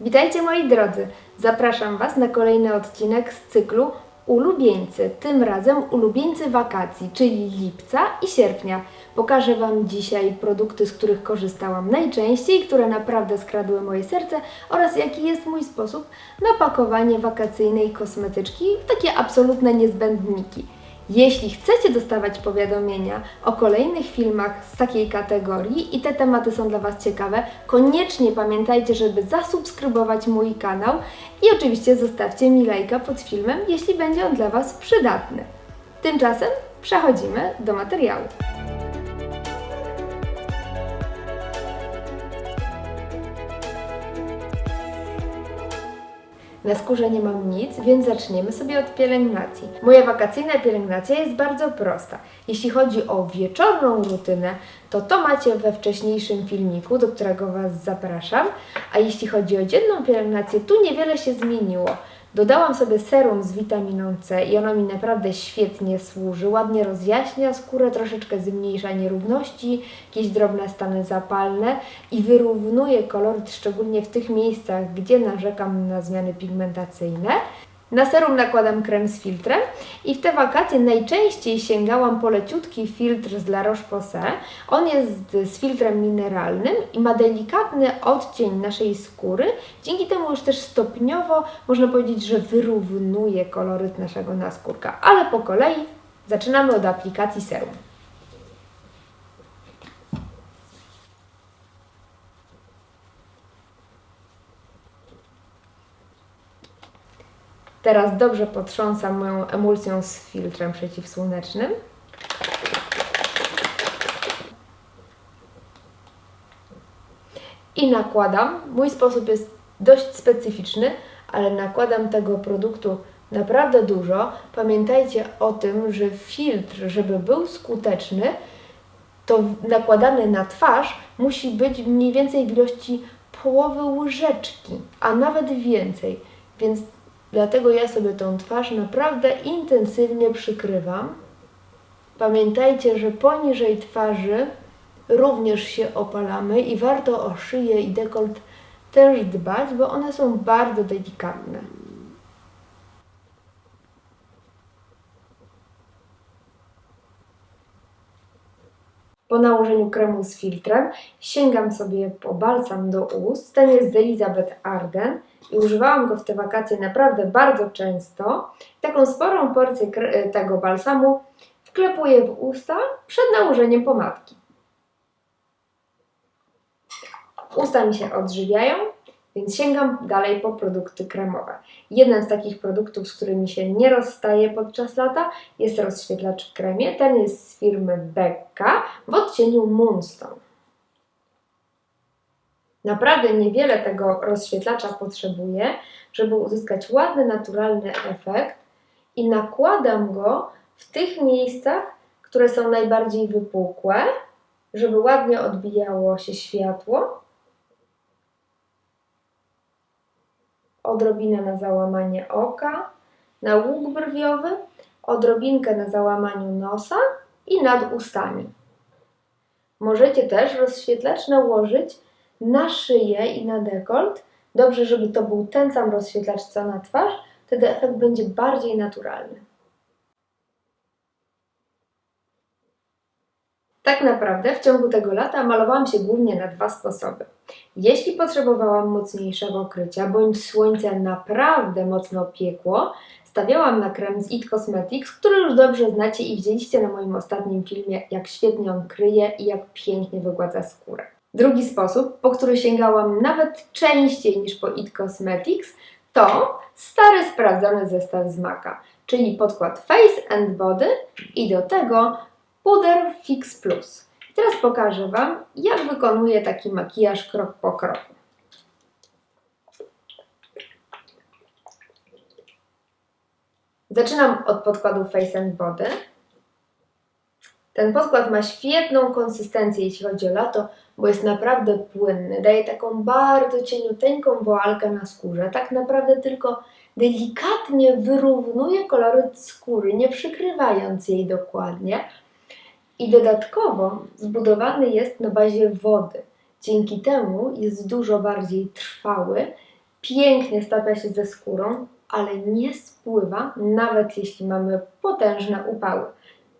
Witajcie moi drodzy! Zapraszam Was na kolejny odcinek z cyklu Ulubieńcy. Tym razem ulubieńcy wakacji, czyli lipca i sierpnia. Pokażę Wam dzisiaj produkty, z których korzystałam najczęściej, które naprawdę skradły moje serce oraz jaki jest mój sposób na pakowanie wakacyjnej kosmetyczki takie absolutne niezbędniki. Jeśli chcecie dostawać powiadomienia o kolejnych filmach z takiej kategorii i te tematy są dla Was ciekawe, koniecznie pamiętajcie, żeby zasubskrybować mój kanał i oczywiście zostawcie mi lajka pod filmem, jeśli będzie on dla Was przydatny. Tymczasem przechodzimy do materiału. Na skórze nie mam nic, więc zaczniemy sobie od pielęgnacji. Moja wakacyjna pielęgnacja jest bardzo prosta. Jeśli chodzi o wieczorną rutynę, to to macie we wcześniejszym filmiku, do którego Was zapraszam. A jeśli chodzi o dzienną pielęgnację, tu niewiele się zmieniło. Dodałam sobie serum z witaminą C i ono mi naprawdę świetnie służy. Ładnie rozjaśnia skórę, troszeczkę zmniejsza nierówności, jakieś drobne stany zapalne i wyrównuje koloryt, szczególnie w tych miejscach, gdzie narzekam na zmiany pigmentacyjne. Na serum nakładam krem z filtrem i w te wakacje najczęściej sięgałam po leciutki filtr z La Roche-Posay. On jest z filtrem mineralnym i ma delikatny odcień naszej skóry. Dzięki temu już też stopniowo można powiedzieć, że wyrównuje koloryt naszego naskórka. Ale po kolei zaczynamy od aplikacji serum. Teraz dobrze potrząsam moją emulsją z filtrem przeciwsłonecznym. I nakładam. Mój sposób jest dość specyficzny, ale nakładam tego produktu naprawdę dużo. Pamiętajcie o tym, że filtr, żeby był skuteczny, to nakładany na twarz musi być mniej więcej w ilości połowy łyżeczki, a nawet więcej. Więc dlatego ja sobie tą twarz naprawdę intensywnie przykrywam. Pamiętajcie, że poniżej twarzy również się opalamy i warto o szyję i dekolt też dbać, bo one są bardzo delikatne. Po nałożeniu kremu z filtrem sięgam sobie po balsam do ust. Ten jest z Elizabeth Arden i używałam go w te wakacje naprawdę bardzo często. Taką sporą porcję kre- tego balsamu wklepuję w usta przed nałożeniem pomadki. Usta mi się odżywiają, więc sięgam dalej po produkty kremowe. Jeden z takich produktów, z którymi się nie rozstaję podczas lata, jest rozświetlacz w kremie. Ten jest z firmy Becca w odcieniu Moonstone. Naprawdę niewiele tego rozświetlacza potrzebuję, żeby uzyskać ładny, naturalny efekt i nakładam go w tych miejscach, które są najbardziej wypukłe, żeby ładnie odbijało się światło. Odrobinę na załamanie oka, na łuk brwiowy, odrobinkę na załamaniu nosa i nad ustami. Możecie też rozświetlacz nałożyć na szyję i na dekolt. Dobrze, żeby to był ten sam rozświetlacz co na twarz, wtedy efekt będzie bardziej naturalny. Tak naprawdę w ciągu tego lata malowałam się głównie na dwa sposoby. Jeśli potrzebowałam mocniejszego krycia, bądź słońce naprawdę mocno piekło, stawiałam na krem z It Cosmetics, który już dobrze znacie i widzieliście na moim ostatnim filmie, jak świetnie on kryje i jak pięknie wygładza skórę. Drugi sposób, po który sięgałam nawet częściej niż po It Cosmetics, to stary sprawdzony zestaw z Maka, czyli podkład Face and Body i do tego puder Fix Plus. Teraz pokażę Wam, jak wykonuję taki makijaż krok po kroku. Zaczynam od podkładu Face and Body. Ten podkład ma świetną konsystencję, jeśli chodzi o lato, bo jest naprawdę płynny. Daje taką bardzo cieniuteńką woalkę na skórze. Tak naprawdę tylko delikatnie wyrównuje koloryt skóry, nie przykrywając jej dokładnie. I dodatkowo zbudowany jest na bazie wody. Dzięki temu jest dużo bardziej trwały pięknie stapia się ze skórą, ale nie spływa, nawet jeśli mamy potężne upały.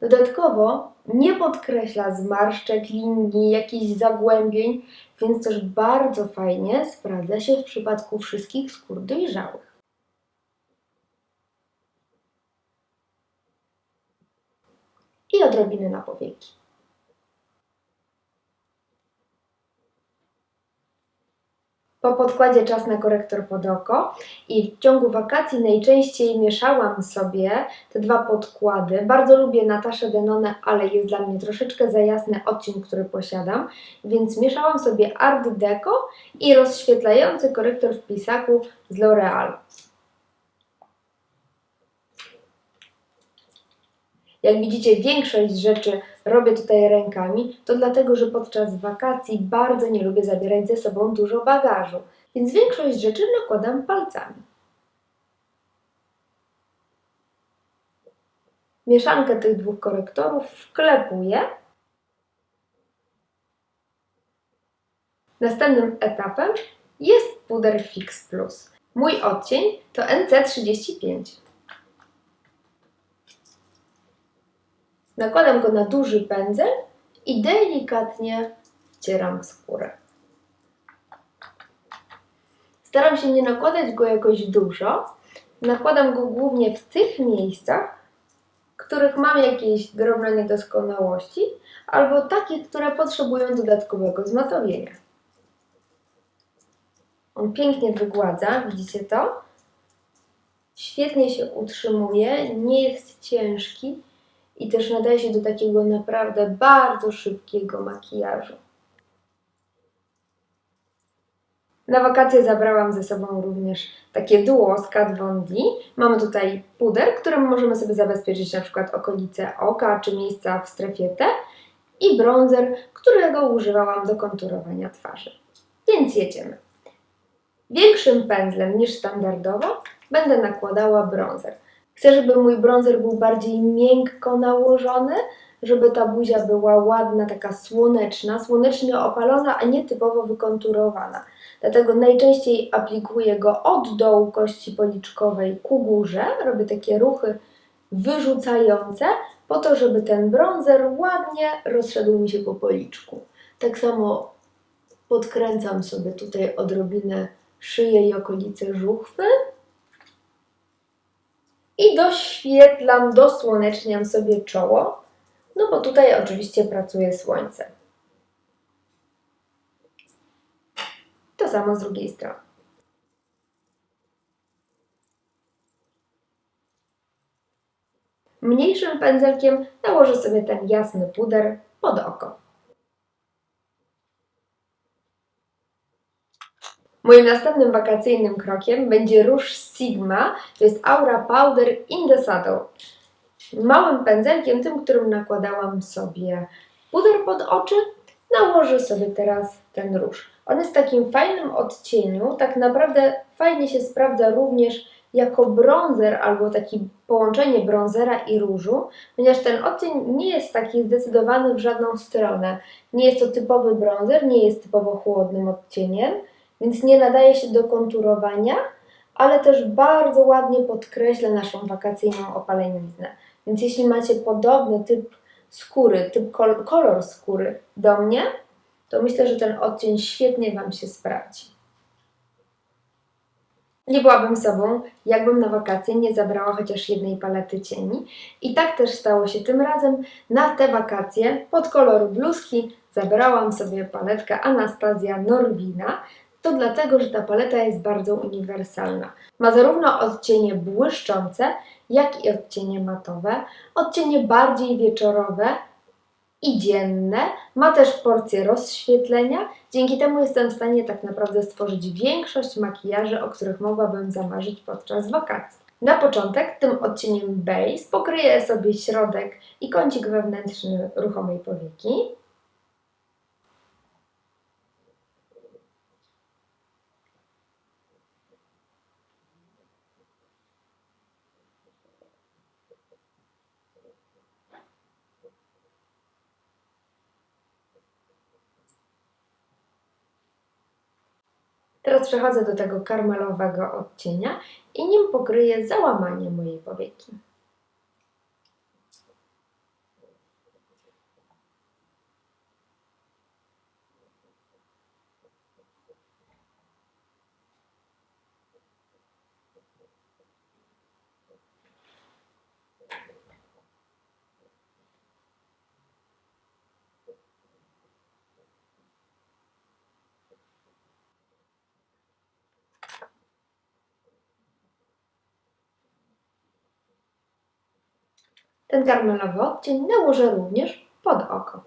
Dodatkowo nie podkreśla zmarszczek, linii, jakichś zagłębień, więc też bardzo fajnie sprawdza się w przypadku wszystkich skór dojrzałych. I odrobiny na powieki. Po podkładzie czas na korektor pod oko i w ciągu wakacji najczęściej mieszałam sobie te dwa podkłady. Bardzo lubię Nataszę Denone, ale jest dla mnie troszeczkę za jasny odcień, który posiadam, więc mieszałam sobie Art Deco i rozświetlający korektor w pisaku z L'Oreal. Jak widzicie, większość rzeczy robię tutaj rękami, to dlatego, że podczas wakacji bardzo nie lubię zabierać ze sobą dużo bagażu, więc większość rzeczy nakładam palcami. Mieszankę tych dwóch korektorów wklepuję. Następnym etapem jest puder Fix Plus. Mój odcień to NC35. Nakładam go na duży pędzel i delikatnie wcieram w skórę. Staram się nie nakładać go jakoś dużo. Nakładam go głównie w tych miejscach, w których mam jakieś drobne niedoskonałości, albo takie, które potrzebują dodatkowego zmatowienia. On pięknie wygładza, widzicie to? Świetnie się utrzymuje, nie jest ciężki i też nadaje się do takiego naprawdę bardzo szybkiego makijażu. Na wakacje zabrałam ze sobą również takie duo z Kat Von D. Mamy tutaj puder, którym możemy sobie zabezpieczyć na przykład okolice oka czy miejsca w strefie T i bronzer, którego używałam do konturowania twarzy. Więc jedziemy. Większym pędzlem niż standardowo będę nakładała bronzer. Chcę, żeby mój bronzer był bardziej miękko nałożony, żeby ta buzia była ładna, taka słoneczna, słonecznie opalona, a nie typowo wykonturowana. Dlatego najczęściej aplikuję go od dołu kości policzkowej ku górze, robię takie ruchy wyrzucające, po to, żeby ten bronzer ładnie rozszedł mi się po policzku. Tak samo podkręcam sobie tutaj odrobinę szyję i okolice żuchwy i doświetlam, dosłoneczniam sobie czoło, no bo tutaj oczywiście pracuje słońce. To samo z drugiej strony. Mniejszym pędzelkiem nałożę sobie ten jasny puder pod oko. Moim następnym wakacyjnym krokiem będzie róż Sigma, to jest Aura Powder in the Saddle. Małym pędzelkiem, tym, którym nakładałam sobie puder pod oczy, nałożę sobie teraz ten róż. On jest w takim fajnym odcieniu, tak naprawdę fajnie się sprawdza również jako bronzer albo takie połączenie bronzera i różu, ponieważ ten odcień nie jest taki zdecydowany w żadną stronę. Nie jest to typowy bronzer, nie jest typowo chłodnym odcieniem, więc nie nadaje się do konturowania, ale też bardzo ładnie podkreśla naszą wakacyjną opaleniznę. Więc jeśli macie podobny typ skóry, typ kol kolor skóry do mnie, to myślę, że ten odcień świetnie Wam się sprawdzi. Nie byłabym sobą, jakbym na wakacje nie zabrała chociaż jednej palety cieni. I tak też stało się tym razem. Na te wakacje pod kolor bluzki zabrałam sobie paletkę Anastazja Norwina to dlatego, że ta paleta jest bardzo uniwersalna. Ma zarówno odcienie błyszczące, jak i odcienie matowe, odcienie bardziej wieczorowe i dzienne. Ma też porcję rozświetlenia. Dzięki temu jestem w stanie tak naprawdę stworzyć większość makijaży, o których mogłabym zamarzyć podczas wakacji. Na początek tym odcieniem Base pokryję sobie środek i kącik wewnętrzny ruchomej powieki. Teraz Teraz przechodzę do tego karmelowego odcienia i nim pokryję załamanie mojej powieki. Ten karmelowy odcień nałożę również pod oko.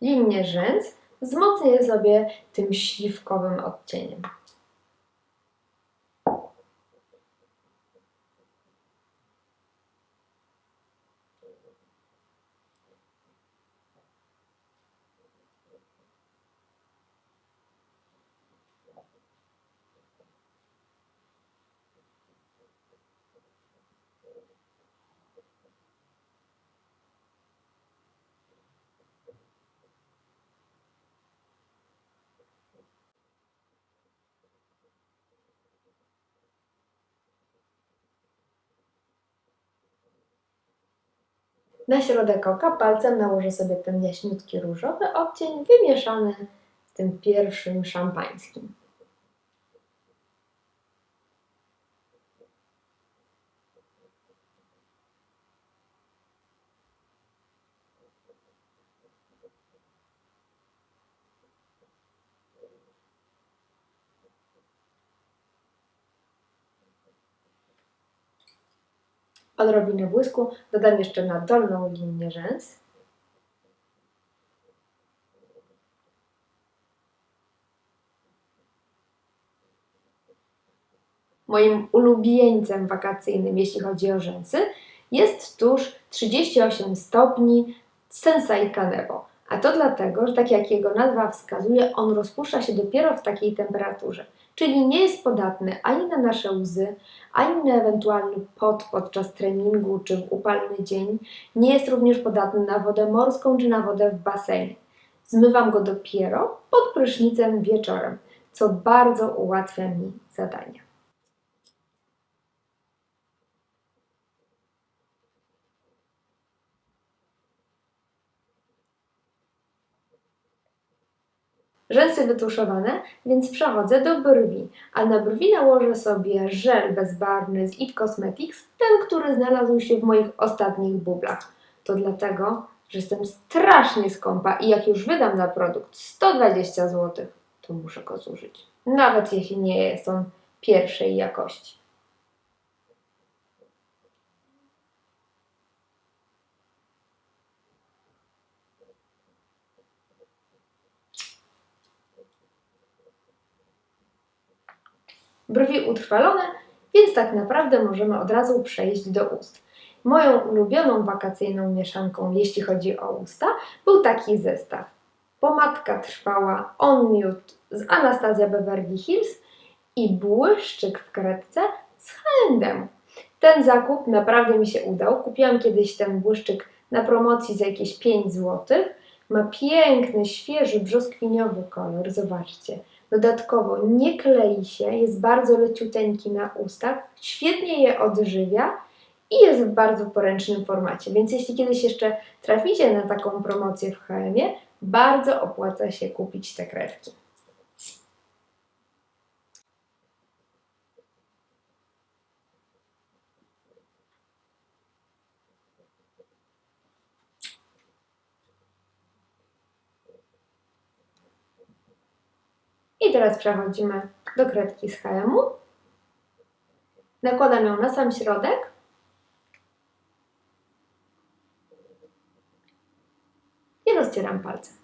Linię rzęs wzmocnię sobie tym śliwkowym odcieniem. Na środek oka palcem nałożę sobie ten jaśniutki różowy odcień wymieszany z tym pierwszym szampańskim. Odrobinę błysku dodam jeszcze na dolną linię rzęs. Moim ulubieńcem wakacyjnym, jeśli chodzi o rzęsy, jest tuż 38 stopni Sensai Kanebo. A to dlatego, że tak jak jego nazwa wskazuje, on rozpuszcza się dopiero w takiej temperaturze czyli nie jest podatny ani na nasze łzy, ani na ewentualny pot podczas treningu czy w upalny dzień. Nie jest również podatny na wodę morską czy na wodę w basenie. Zmywam go dopiero pod prysznicem wieczorem, co bardzo ułatwia mi zadania. Rzęsy wytuszowane, więc przechodzę do brwi, a na brwi nałożę sobie żel bezbarwny z IT Cosmetics, ten, który znalazł się w moich ostatnich bublach. To dlatego, że jestem strasznie skąpa i jak już wydam na produkt 120 zł, to muszę go zużyć. Nawet jeśli nie jest on pierwszej jakości. Brwi utrwalone, więc tak naprawdę możemy od razu przejść do ust. Moją ulubioną wakacyjną mieszanką, jeśli chodzi o usta, był taki zestaw. Pomadka trwała On Mute z Anastazja Beverly Hills i błyszczyk w kredce z H&M. Ten zakup naprawdę mi się udał. Kupiłam kiedyś ten błyszczyk na promocji za jakieś 5 zł. Ma piękny, świeży, brzoskwiniowy kolor. Zobaczcie. Dodatkowo nie klei się, jest bardzo leciuteńki na ustach, świetnie je odżywia i jest w bardzo poręcznym formacie. Więc jeśli kiedyś jeszcze traficie na taką promocję w HM-ie, bardzo opłaca się kupić te kredki. I teraz przechodzimy do kredki z HM-u. Nakładam ją na sam środek. I rozcieram palcem.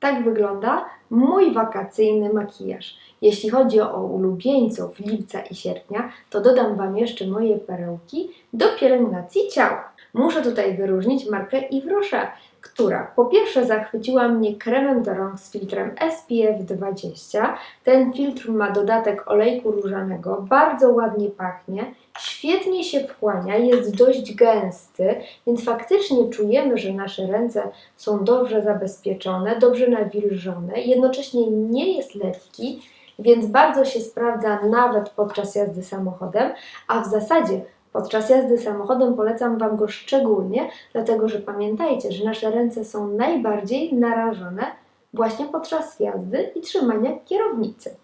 Tak wygląda mój wakacyjny makijaż. Jeśli chodzi o ulubieńców lipca i sierpnia, to dodam Wam jeszcze moje perełki do pielęgnacji ciała. Muszę tutaj wyróżnić markę Yves Rocher, która po pierwsze zachwyciła mnie kremem do rąk z filtrem SPF 20. Ten filtr ma dodatek olejku różanego, bardzo ładnie pachnie, świetnie się wchłania, jest dość gęsty, więc faktycznie czujemy, że nasze ręce są dobrze zabezpieczone, dobrze nawilżone, jednocześnie nie jest lekki, więc bardzo się sprawdza nawet podczas jazdy samochodem, a w zasadzie podczas jazdy samochodem polecam Wam go szczególnie, dlatego że pamiętajcie, że nasze ręce są najbardziej narażone właśnie podczas jazdy i trzymania kierownicy.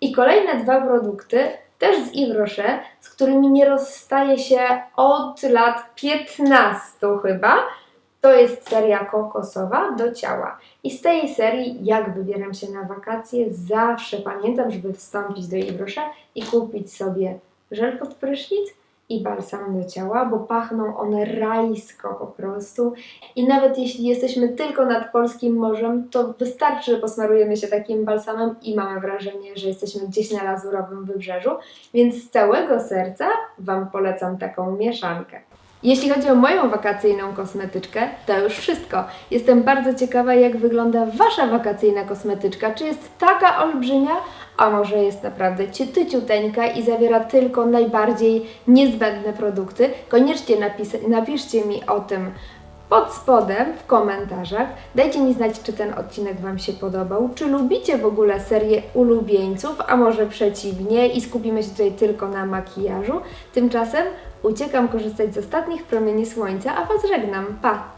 I kolejne dwa produkty, też z Yves z którymi nie rozstaję się od lat 15 chyba. To jest seria kokosowa do ciała. I z tej serii, jak wybieram się na wakacje, zawsze pamiętam, żeby wstąpić do Rocher i kupić sobie żel pod prysznic i balsam do ciała, bo pachną one rajsko po prostu. I nawet jeśli jesteśmy tylko nad polskim morzem, to wystarczy, że posmarujemy się takim balsamem i mamy wrażenie, że jesteśmy gdzieś na lazurowym wybrzeżu. Więc z całego serca Wam polecam taką mieszankę. Jeśli chodzi o moją wakacyjną kosmetyczkę, to już wszystko. Jestem bardzo ciekawa, jak wygląda Wasza wakacyjna kosmetyczka. Czy jest taka olbrzymia, a może jest naprawdę ciuteńka i zawiera tylko najbardziej niezbędne produkty? Koniecznie napis- napiszcie mi o tym pod spodem w komentarzach. Dajcie mi znać, czy ten odcinek Wam się podobał, czy lubicie w ogóle serię ulubieńców, a może przeciwnie i skupimy się tutaj tylko na makijażu. Tymczasem uciekam korzystać z ostatnich promieni słońca, a Was żegnam. Pa!